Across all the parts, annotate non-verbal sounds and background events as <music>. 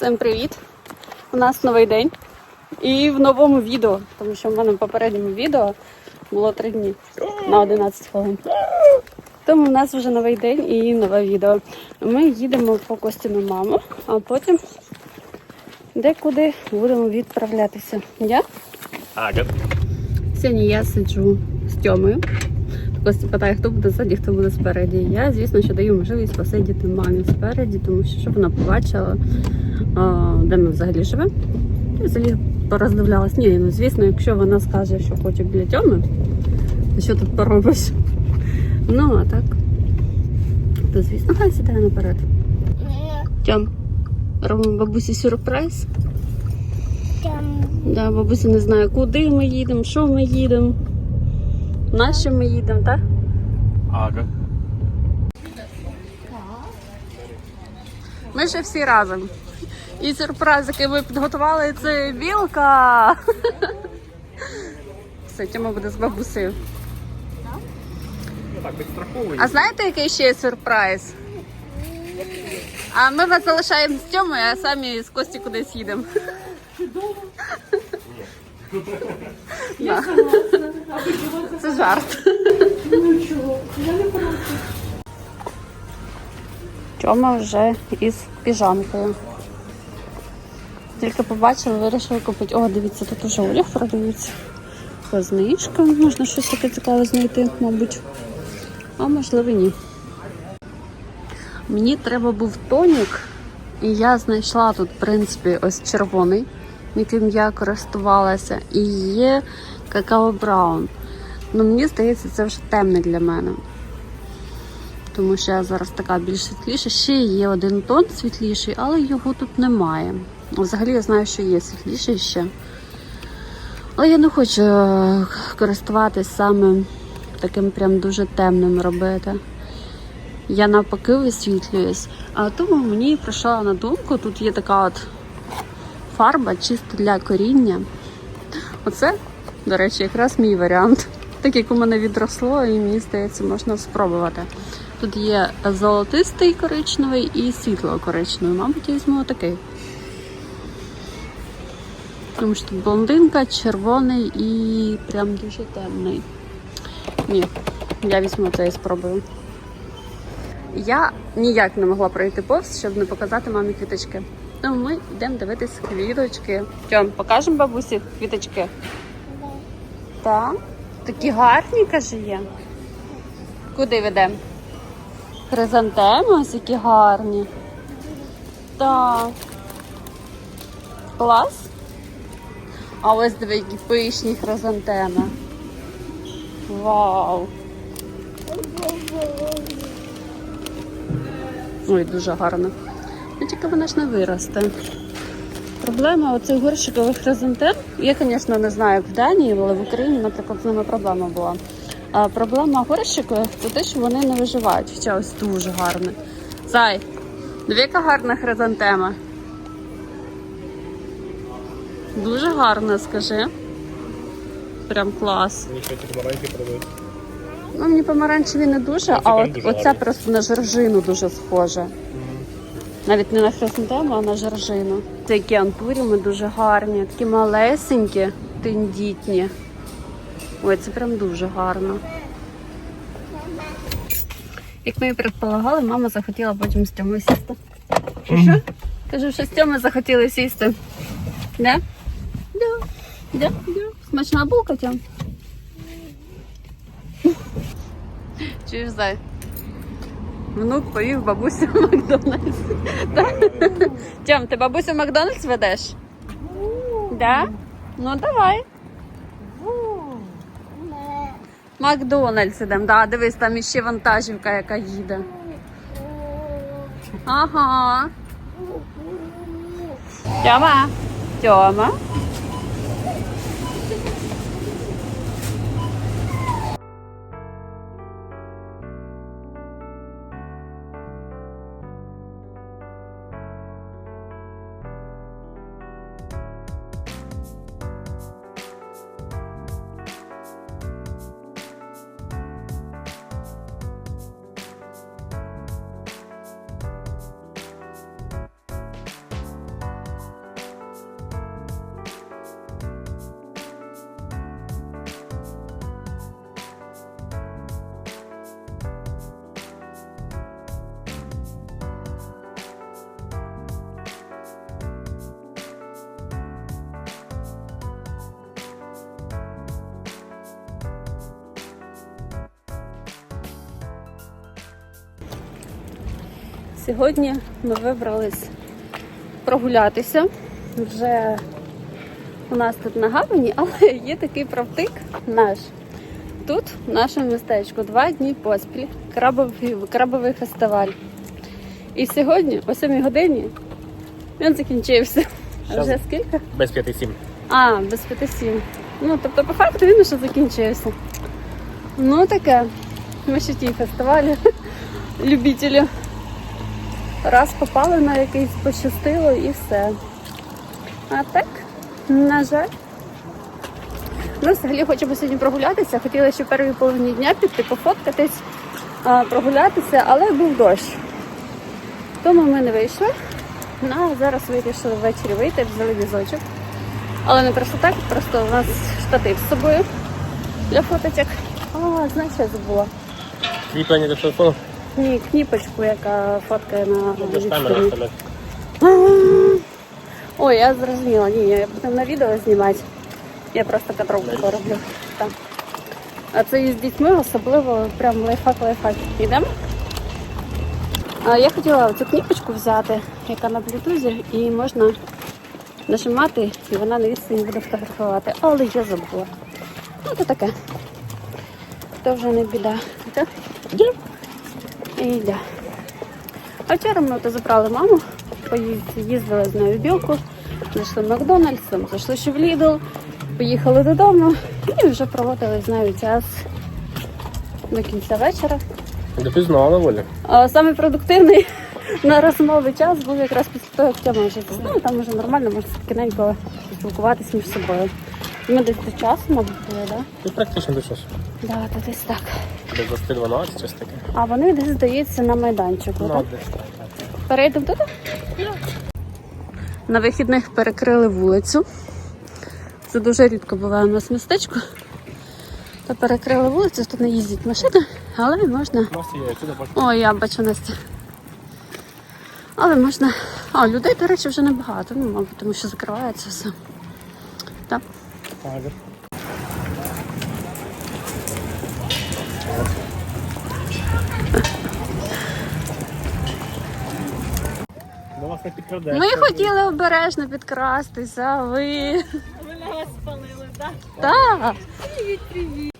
Всім привіт! У нас новий день і в новому відео, тому що в мене в попередньому відео було 3 дні на 11 хвилин. Тому в нас вже новий день і нове відео. Ми їдемо по Костіну маму, а потім декуди будемо відправлятися. Я? Ага. Сьогодні я сиджу з Тьомою. Костя питає, хто буде ззаді, хто буде спереді. Я, звісно, що даю можливість посидіти мамі спереді, тому що щоб вона побачила, де ми взагалі живемо. І взагалі пороздивлялась. Ні, ну звісно, якщо вона скаже, що хоче біля Тьоми, то що тут поробиш? Ну, а так, то звісно, хай сідає наперед. Тьом, робимо бабусі сюрприз. Да, бабуся не знає, куди ми їдемо, що ми їдемо, на що ми їдемо, так? Ага. Ми ще всі разом. І сюрприз, який ми підготували, це білка. Все, Тьома буде з бабусею. А знаєте, який ще є сюрприз? А ми вас залишаємо з Тьомою, а самі з Кості кудись їдемо. Да. <laughs> Це жарт. Тьома вже із піжамкою. Тільки побачили, вирішили купити. О, дивіться, тут уже одяг продається. По можна щось таке цікаве знайти, мабуть. А можливо, ні. Мені треба був тонік, і я знайшла тут, в принципі, ось червоний, яким я користувалася, і є какао браун. Ну, мені здається, це вже темний для мене. Тому що я зараз така більш світліша. Ще є один тон світліший, але його тут немає. Взагалі я знаю, що є світліший ще. Але я не хочу е, користуватись саме таким прям дуже темним робити. Я навпаки висвітлююсь. А тому мені прийшла на думку, тут є така от фарба чисто для коріння. Оце, до речі, якраз мій варіант. Так як у мене відросло, і мені здається, можна спробувати. Тут є золотистий коричневий і світло коричневий. Мабуть, я візьму отакий. Тому що тут блондинка, червоний і прям дуже темний. Ні, я візьму це і спробую. Я ніяк не могла пройти повз, щоб не показати мамі квіточки. Тому ми йдемо дивитись квіточки. Тьом, покажемо бабусі квіточки? Так. Такі гарні, каже, є. Куди ведемо? Хризантеми ось які гарні. Так. Клас. А ось диви, які пишні хризантеми. Вау! Ой, дуже гарно. Ну, тільки вона ж не виросте. Проблема оцих горщикових хризантем. Я, звісно, не знаю, як в Данії, але в Україні, наприклад, з ними проблема була. А проблема горщикових це те, що вони не виживають. Хоча ось дуже гарне. Зай, диви, яка гарна хризантема. Дуже гарна, скажи. Прям клас. Мені ще маленькі продають. Ну, мені помаранчеві не дуже, а прям от дуже оця просто на жоржину дуже схожа. Навіть не на хризантему, а на жоржину. Такі антуріуми дуже гарні, такі малесенькі, тендітні. Ой, це прям дуже гарно. Як ми і предполагали, мама захотіла потім з Тьомою сісти. Що? що? Кажу, що з Тьомою захотіли сісти. Да? Да. Да, да. Смачна булка, Тьом? Чуєш, зай? Внук повів бабусю в Макдональдс. Тьом, ти бабусю в Макдональдс ведеш? Да? Ну давай. Макдональдс ідемо. Да, дивись, там іще вантажівка, яка їде. Ага. Тьома. Тьома. Сьогодні ми вибрались прогулятися. Вже у нас тут на гавані, <laughs> але є такий правтик наш. Тут, в нашому містечку, два дні поспіль крабовий, крабовий фестиваль. І сьогодні, о 7 годині, він закінчився. А вже скільки? Без 5-7. А, без 5-7. Ну, тобто, по факту він ще закінчився. Ну, таке. Ми ще ті фестивалі, <laughs> любителі. Раз попали на якийсь, пощастило і все. А так, на жаль. Ми взагалі хочемо сьогодні прогулятися. Хотіли ще в першій половині дня піти, пофоткатись, прогулятися, але був дощ. Тому ми не вийшли. Ну, зараз вирішили ввечері вийти, взяли візочок. Але не просто так, просто у нас штатив з собою для фоточок. А, знаєш, я забула? Кріплення до телефону. Ні, кніпочку, яка фоткає на Ну, відстані. вставляти. Ой, я зрозуміла. Ні, я буду на відео знімати. Я просто кадровку роблю. Так. А це із дітьми особливо прям лайфхак-лайфхак. Йдемо? А я хотіла цю кніпочку взяти, яка на блютузі, і можна нажимати, і вона на відстані буде фотографувати. Але я забула. Ну, то таке. То вже не біда. Так? І йде. А вчора ми от забрали маму, їздили з нею в білку, зайшли в Макдональдс, там зайшли ще в Лідл, поїхали додому і вже проводили з нею час до кінця вечора. Ти волі. Саме продуктивний <laughs> на розмови час був якраз після того, як Тьома вже заснув, там вже нормально можна спокійненько спілкуватися між собою. Ми десь до часу, мабуть, були, так? Ти практично до часу. Да? То десь так. До 20-12, щось таке. А вони десь здається на майданчику, Ну, так? десь. Перейдемо туди? На вихідних перекрили вулицю. Це дуже рідко буває у нас містечко. Та перекрили вулицю, тут не їздять машини, але можна. О, я бачу Настя. Але можна. А, людей, до речі, вже небагато, ну, мабуть, тому що закривається все. Так. Тагер. До вас не підкрадеш. Ми хотіли обережно підкрастися, а ви. Ви на вас спалили, так? Так. Привіт, привіт.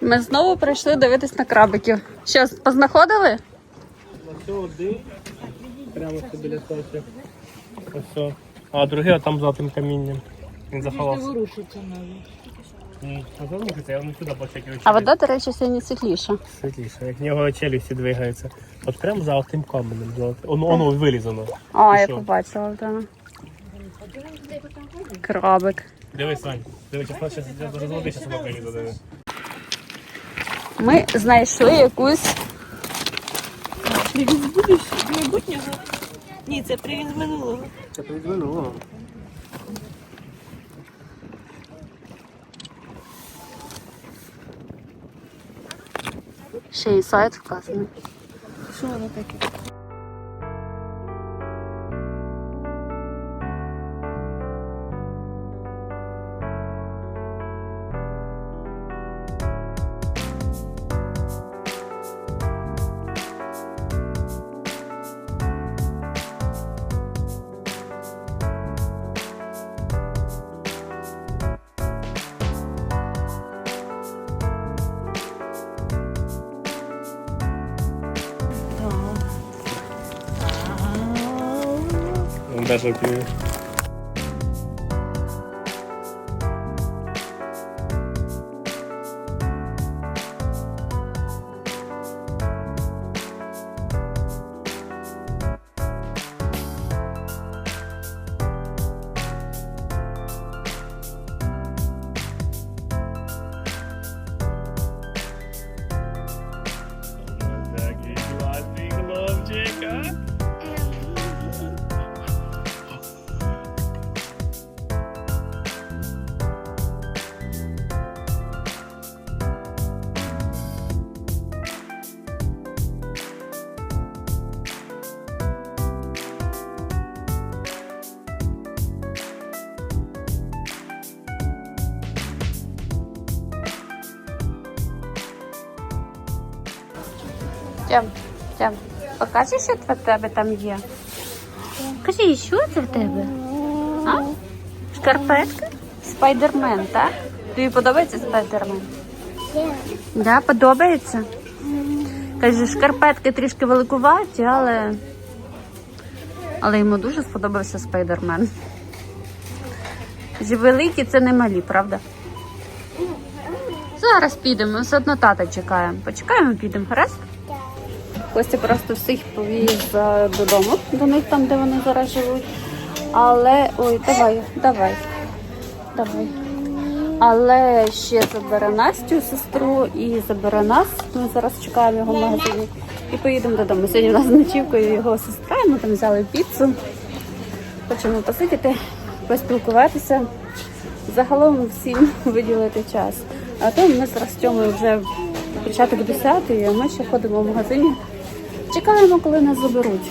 Ми знову прийшли дивитись на крабиків. Що, познаходили? Ось один. Прямо біля точки. Ось. А другий а там за тим камінням. Він заховався. Ворушиться навіть. М, А залишиться, я не сюди бачу, як його А вода, до речі, сьогодні світліша. Світліше, як в нього челюсті двигаються. От прямо за тим каменем. за- Воно, воно вилізано. А, я побачила, так. Крабик. Дивись, Сань. Дивись, зараз зараз зараз розводи, зараз воно вилізе. диви. Ми знайшли якусь. Привіз будеш майбутнього? Ні, це привіз минулого. Це призвинуло. Ще şey sahaya tıklarsın. Şuna bakayım. Таке? Він даже пів. Такий Тям, тям. Покажи, що в тебе там є. Кажи, що це в тебе? А? Шкарпетки? Спайдермен, так? Тобі подобається спайдермен? Де? Да, подобається. Каже, шкарпетки трішки великуваті, але. Але йому дуже сподобався спайдермен. Великі це не малі, правда? Зараз підемо, все одно тата чекаємо. Почекаємо, підемо, гаразд? Костя просто всіх повіз е, додому, до них там, де вони зараз живуть. Але. Ой, давай, давай. Давай. Але ще забере Настю, сестру, і забере нас. Ми зараз чекаємо його в магазині і поїдемо додому. Сьогодні у нас з ночівкою його сестра, і ми там взяли піцу. Хочемо посидіти, поспілкуватися. Загалом всім <laughs> виділити час. А то ми зараз Тьомою вже початок 10 а ми ще ходимо в магазині. Чекаємо, коли нас заберуть.